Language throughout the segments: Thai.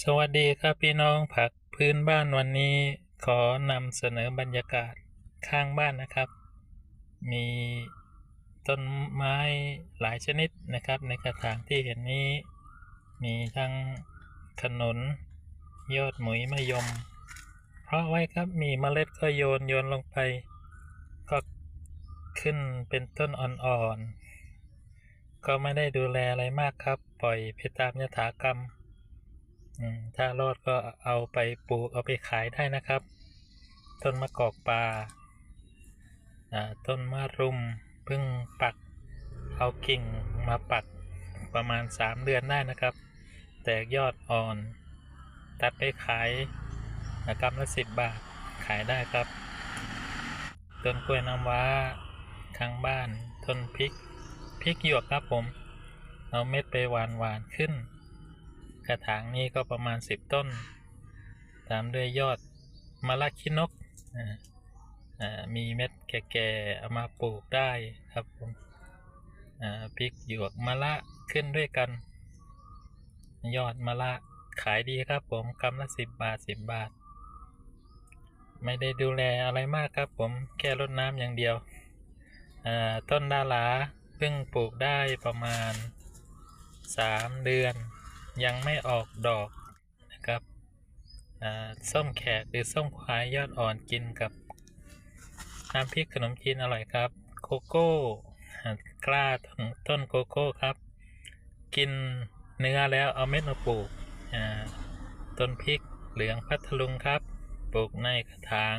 สวัสดีครับพี่น้องผักพื้นบ้านวันนี้ขอนำเสนอบรรยากาศข้างบ้านนะครับ มีต้นไม้หลายชนิดนะครับ ในกระถางที่เห็นนี้ มีทั้งขนุน ยอดหมุยมะยม เพราะไว้ครับมีเมล็ดก็โยนโยนลงไป ก็ขึ้นเป็นต้นอ่อนๆก็ไม่ได้ดูแลอะไรมากครับ ปล่อยไปตามยถากรรมอืม ถ้ารอดก็เอาไปปลูกเอาไปขายได้นะครับ ต้นมะกอกป่าต้นมะรุมเพิ่งปักเอากิ่งมาปักประมาณ 3 เดือนได้นะครับ แตกยอดอ่อน ตัดไปขายอ่ากำละสิบบาทขายได้ครับ ต้นกล้วยน้ำว้าข้างบ้าน ต้นพริกพริกหยวกครับผม เอาเม็ดไปหวานหวานขึ้น กระถางนี้ก็ประมาณ 10 ต้น ตามด้วยยอดมะละคินกมีเม็ดแก่ๆเอามาปลูกได้ครับผมพริกหยวกมะละขึ้นด้วยกัน ยอดมะละขายดีครับผมกำละสิบบาทสิบบาท ไม่ได้ดูแลอะไรมากครับผมแค่รดน้ำอย่างเดียว ต้นดาลาเพิ่งปลูกได้ประมาณ 3 เดือน ยังไม่ออกดอกนะครับส้มแขกหรือส้มควายยอดอ่อนกินกับน้ำพริกขนมจีนอร่อยครับ โกโก้กล้าต้นโกโก้ครับ กินเนื้อแล้วเอาเม็ดมาปลูกต้นพริกเหลืองพัทลุงครับ ปลูกในกระถาง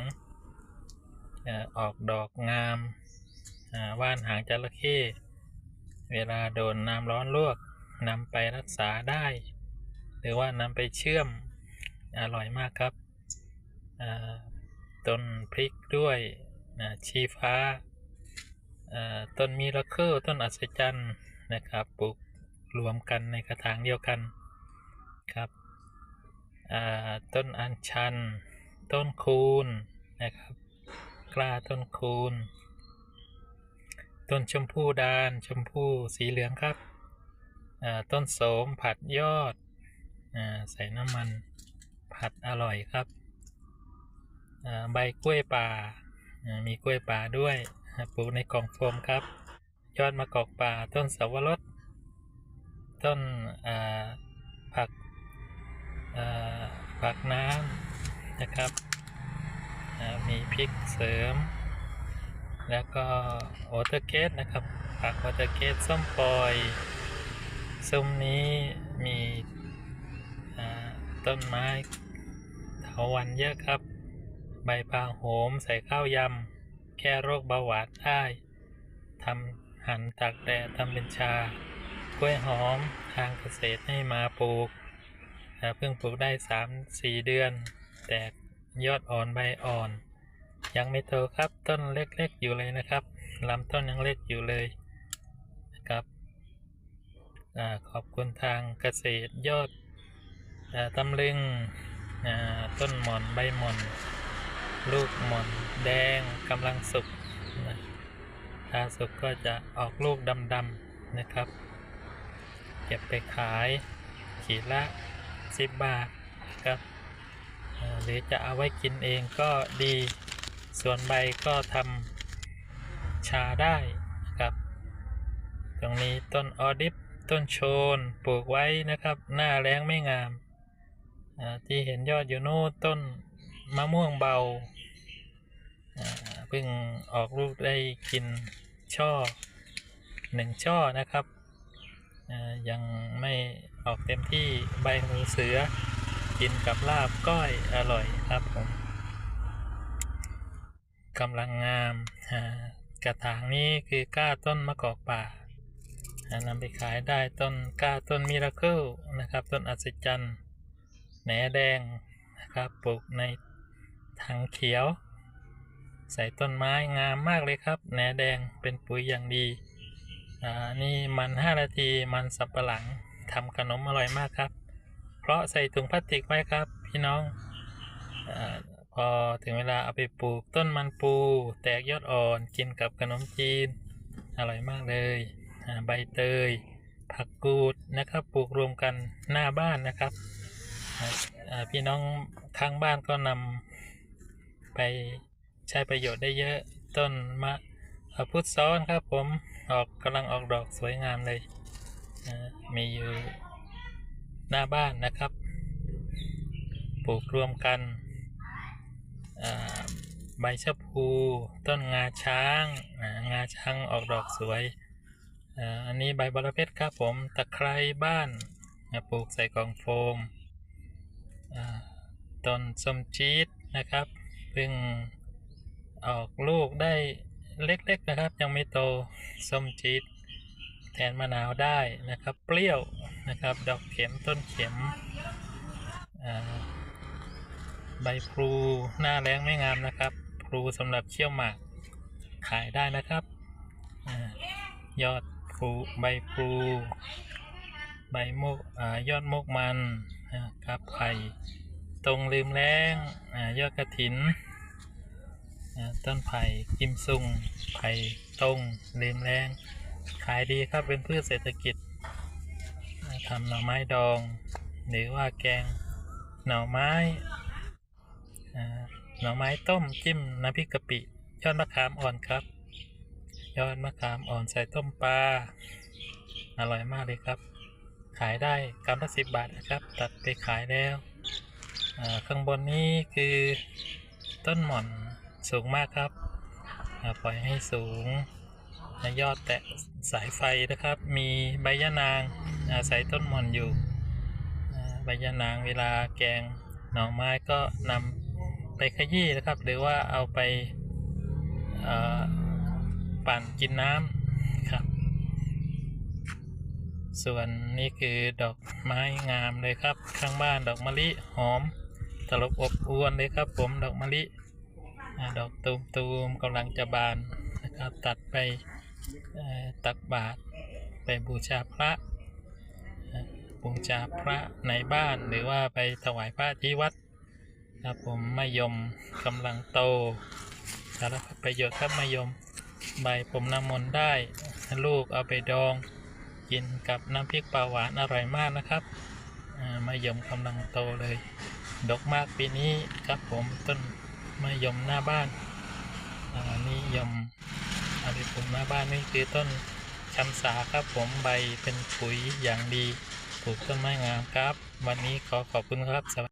ออกดอกงามว่านหางจระเข้เวลาโดนน้ำร้อนลวก นำไปรักษาได้ หรือว่านำไปเชื่อมอร่อยมากครับต้นพริกด้วยชีฟ้าต้นมิราเคิลต้นอัศจรรย์นะครับปลูกรวมกันในกระถางเดียวกันครับต้นอัญชัน ต้นคูนนะครับ กล้าต้นคูนต้นชมพู่ดานชมพู่สีเหลืองครับ ต้นโสมผัดยอดอใส่น้ำมันผัดอร่อยครับ ใบกล้วยป่า มีกล้วยป่าด้วยปลูกในกล่องโฟมครับ ยอดมะกอกป่าต้นสวรสต้นผักผักน้ำนะครับ มีพริกเสริม แล้วก็โอเตอร์เกสนะครับ ผักโอเตอร์เกสส้มปล่อย ซุ้มนี้มีต้นไม้เถาวันเยอะครับ ใบพาโหมใส่ข้าวยำ แก้โรคเบาหวานได้ทำหั่นตากแดดทำเป็นชากล้วยหอมทางเกษตรให้มาปลูกเพิ่งปลูกได้ 3-4 เดือน แตกยอดอ่อนใบอ่อน ยังไม่โตครับต้นเล็กๆอยู่เลยนะครับลำต้นยังเล็กอยู่เลย ขอบคุณทางเกษตรยอดตำลึงต้นหมอนใบหมอนลูกหมอนแดงกำลังสุกนะถ้าสุกก็จะออกลูกดำๆนะครับ เก็บไปขายขีดละ 10 บาทครับหรือจะเอาไว้กินเองก็ดี ส่วนใบก็ทำชาได้นะครับ ตรงนี้ต้นออดิบ ต้นโชนปลูกไว้นะครับ หน้าแรงไม่งามที่เห็นยอดอยู่โน่นต้นมะม่วงเบาเพิ่งออกลูกได้กินช่อหนึ่งช่อนะครับยังไม่ออกเต็มที่ใบหูเสือ กินกับลาบก้อยอร่อยครับผมกำลังงามกระถางนี้คือก้าต้นมะกอกป่า นำไปขายได้ต้นกล้าต้นมิราเคิลนะครับ ต้นอัศจรรย์แหนแดงนะครับปลูกในถังเขียว ใส่ต้นไม้งามมากเลยครับแหนแดงเป็นปุ๋ยอย่างดีอ่านี่มัน 5 นาทีมันสับปะหลังทำขนมอร่อยมากครับ เพราะใส่ถุงพลาสติกไว้ครับ พี่น้องอพอถึงเวลาเอาไปปลูกต้นมันปู แตกยอดอ่อนกินกับขนมจีน อร่อยมากเลย ใบเตย ผักกูดนะครับ ปลูกรวมกันหน้าบ้านนะครับพี่น้องข้างบ้านก็นำไปใช้ประโยชน์ได้เยอะต้นมะพุทธซ้อนครับผมออกกำลังออกดอกสวยงามเลยมีอยู่หน้าบ้านนะครับ ปลูกรวมกันใบชะพู ต้นงาช้าง งาช้างออกดอกสวย อันนี้ใบบรเพชรครับผมตะไคร้บ้านปลูกใส่กล่องโฟมต้นส้มจี๊ดนะครับเพิ่งออกลูกได้เล็กๆนะครับ ยังไม่โตส้มจี๊ดแทนมะนาวได้นะครับ เปรี้ยวนะครับ ดอกเข็มต้นเข็มใบพลูหน้าแรงไม่งามนะครับพลูสำหรับเชี่ยวหมากขายได้นะครับอยอด พลูใบพลูใบมกอยอดมกมันนะครับไผ่ตรงลืมแรงอยอดกระถินต้นไผ่กิมซุงไผ่ตรงลืมแรงขายดีครับเป็นพืชเศรษฐกิจทำหน่อไม้ดอง หรือว่าแกงหน่อไม้หน่อไม้ต้มจิ้มน้ำพริกกะปิยอดมะขามอ่อนครับ ยอดมะขามอ่อนใส่ต้มปลา อร่อยมากเลยครับ ขายได้กรัมละสิบบาทนะครับ ตัดไปขายแล้วข้างบนนี้คือต้นหม่อนสูงมากครับ ปล่อยให้สูงยอดแตะสายไฟนะครับ มีใบยะนางอาศัยต้นหม่อนอยู่ ใบยะนางเวลาแกงหน่อไม้ก็นำไปขยี้นะครับ หรือว่าเอาไป ปั่นกินน้ำครับ ส่วนนี้คือดอกไม้งามเลยครับ ข้างบ้านดอกมะลิหอมตลบอบอวนเลยครับ ผมดอกมะลิดอกตูมตูมกำลังจะบานนะครับ ตัดไปตักบาตรไปบูชาพระบูชาพระในบ้านหรือว่าไปถวายพระที่วัดครับผมมะยมกำลังโตสารพัดประโยชน์ครับมะยม ใบผมน้ำมนต์ได้ ลูกเอาไปดอง กินกับน้ำพริกปลาหวานอร่อยมากนะครับมะยมกำลังโตเลย ดกมากปีนี้ครับผมต้นมะยมหน้าบ้านอ่านิยมอะไรผมหน้าบ้านนี่คือต้นชำสาครับผมใบเป็นปุ๋ยอย่างดีปลูกต้นไม้งามครับ วันนี้ขอขอบคุณครับ